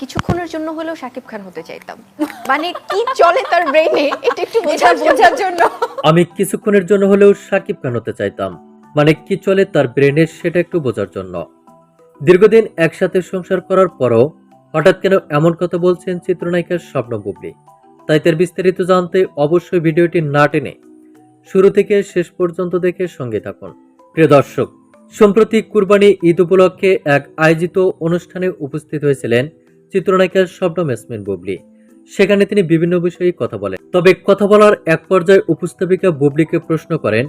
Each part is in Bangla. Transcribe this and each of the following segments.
কিছুক্ষণের জন্য হলেও শাকিব খান হতে চাইতাম। মানে কি চলে তার ব্রেইনে এটা একটু বোঝার বোঝার জন্য। আমি কিছুক্ষণের জন্য হলেও সাকিব খান হতে চাইতাম। মানে কি চলে তার ব্রেনে সেটা একটু বোঝার জন্য। দীর্ঘদিন একসাথে সংসার করার পরও হঠাৎ কেন এমন কথা বলছেন চিত্রনায়িকা স্বপ্ন বুবলি। তাই তার বিস্তারিত জানতে অবশ্যই ভিডিওটি না টেনে শুরু থেকে শেষ পর্যন্ত দেখে সঙ্গে থাকুন। প্রিয় দর্শক সম্প্রতি কুরবানি ঈদ উপলক্ষে এক আয়োজিত অনুষ্ঠানে উপস্থিত হয়েছিলেন চিত্রনায়িকা শবনম ইয়াসমিন বুবলি। সেখানে তিনি বিভিন্ন বিষয়ে কথা বলেন। তবে কথা বলার এক পর্যায়ে উপস্থাপিকা বুবলিকে প্রশ্ন করেন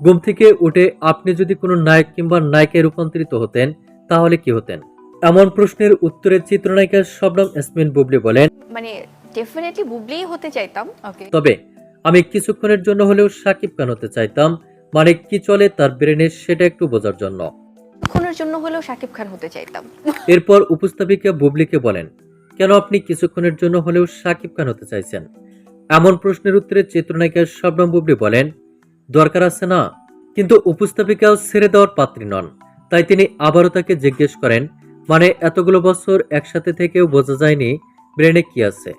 ঘুম থেকে উঠে আপনি যদি কোনো নায়ক কিংবা নায়িকায় রূপান্তরিত হতেন তাহলে কি হতেন? এমন প্রশ্নের উত্তরে চিত্রনায়িকা শবনম ইয়াসমিন বুবলি বলেন মানে ডেফিনেটলি বুবলিই হতে চাইতাম ওকে তবে আমি কিছুক্ষণের জন্য হলেও সাকিব খান হতে চাইতাম মানে কি চলে তার ব্রেনে সেটা একটু বোঝার জন্য। কিছুক্ষণের জন্য হলেও শাকিব খান হতে চাইতাম। এরপর উপস্থাপিকা বুবলিকে বলেন, কেন আপনি কিছুক্ষণের জন্য হলেও সাকিব খান হতে চাইছেন? এমন প্রশ্নের উত্তরে চিত্রনায়িকা শবনম বুবলি বলেন, দরকার আছে না, কিন্তু উপস্থাপিকা ছেড়ে দেওয়ার পাত্রী নন। তাই তিনি আবারও তাকে জিজ্ঞেস করেন মানে এতগুলো বছর একসাথে থেকেও বোঝা যায়নি ব্রেনে কি আছে?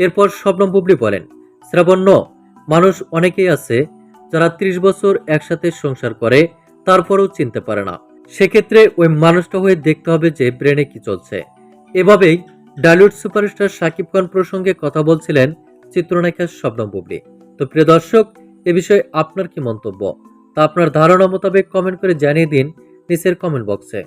এরপর শবনম বুবলি বলেন, শ্রাবণ্য, মানুষ অনেকেই আছে যারা ত্রিশ বছর একসাথে সংসার করে, তারপরেও চিনতে পারে না। সেক্ষেত্রে ওই মানুষটা হয়ে দেখতে হবে যে ব্রেনে কি চলছে। এভাবেই ডালিউড সুপারস্টার শাকিব খান প্রসঙ্গে কথা বলছিলেন চিত্রনায়িকা শবনম বুবলি। তো প্রিয় দর্শক, এ বিষয়ে আপনার কি মন্তব্য? তা আপনার ধারণা মোতাবেক কমেন্ট করে জানিয়ে দিন নিচের কমেন্ট বক্সে।